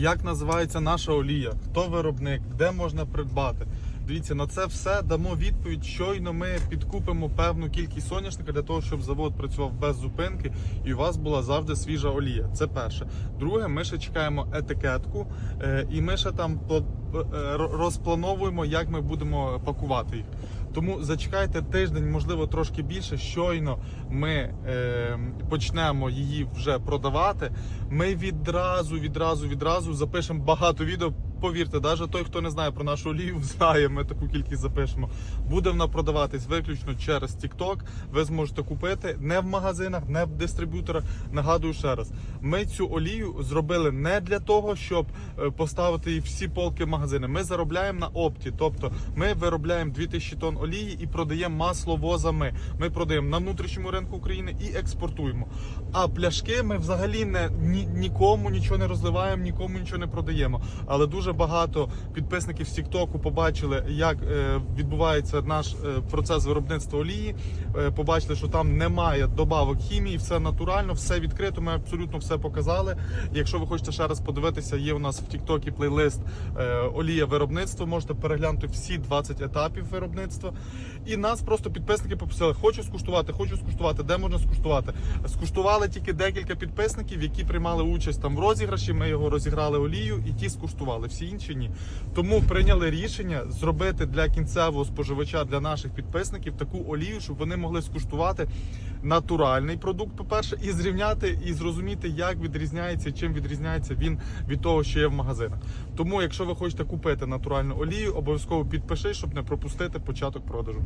як називається наша олія, хто виробник, де можна придбати. Дивіться, на це все дамо відповідь. Щойно ми підкупимо певну кількість соняшника для того, щоб завод працював без зупинки і у вас була завжди свіжа олія. Це перше. Друге, ми ще чекаємо етикетку, е, і ми ще там е, розплановуємо, як ми будемо пакувати їх. Тому зачекайте тиждень, можливо, трошки більше. Щойно ми е, почнемо її вже продавати. Ми відразу, відразу, відразу запишемо багато відео. Повірте, навіть той, хто не знає про нашу олію, знає, ми таку кількість запишемо. Буде вона продаватись виключно через TikTok. Ви зможете купити не в магазинах, не в дистриб'юторах. Нагадую ще раз, ми цю олію зробили не для того, щоб е, поставити її всі полки в магазини. Ми заробляємо на опті, тобто ми виробляємо 2000 тонн олії і продаємо масловозами. Ми продаємо на внутрішньому ринку України і експортуємо. А пляшки ми взагалі не ні, нікому нічого не розливаємо, нікому нічого не продаємо. Але дуже багато підписників з Тіктоку побачили, як е, відбувається наш е, процес виробництва олії. Е, побачили, що там немає добавок хімії, все натурально, все відкрито. Ми абсолютно все показали. Якщо ви хочете ще раз подивитися, є у нас в Тіктокі плейлист олія виробництва. Можете переглянути всі 20 етапів виробництва. І нас просто підписники попросили: хочу скуштувати, хочу скуштувати. Де можна скуштувати? Скуштували тільки декілька підписників, які приймали участь там в розіграші. Ми його розіграли олію, і ті скуштували. Всі інші ні. Тому прийняли рішення зробити для кінцевого споживача, для наших підписників таку олію, щоб вони могли скуштувати натуральний продукт, по-перше, і зрівняти і зрозуміти, як відрізняється, чим відрізняється він від того, що є в магазинах. Тому, якщо ви хочете купити натуральну олію, обов'язково підпишись, щоб не пропустити початок продажу.